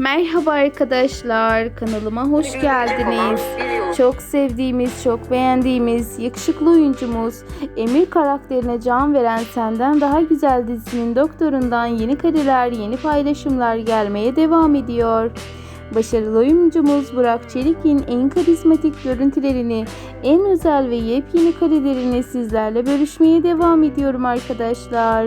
Merhaba arkadaşlar, kanalıma hoş geldiniz. Çok sevdiğimiz, çok beğendiğimiz yakışıklı oyuncumuz Emir karakterine can veren Senden Daha Güzel dizisinin doktorundan yeni kareler, yeni paylaşımlar gelmeye devam ediyor. Başarılı oyuncumuz Burak Çelik'in en karizmatik görüntülerini, en özel ve yepyeni karelerini sizlerle bölüşmeye devam ediyorum arkadaşlar.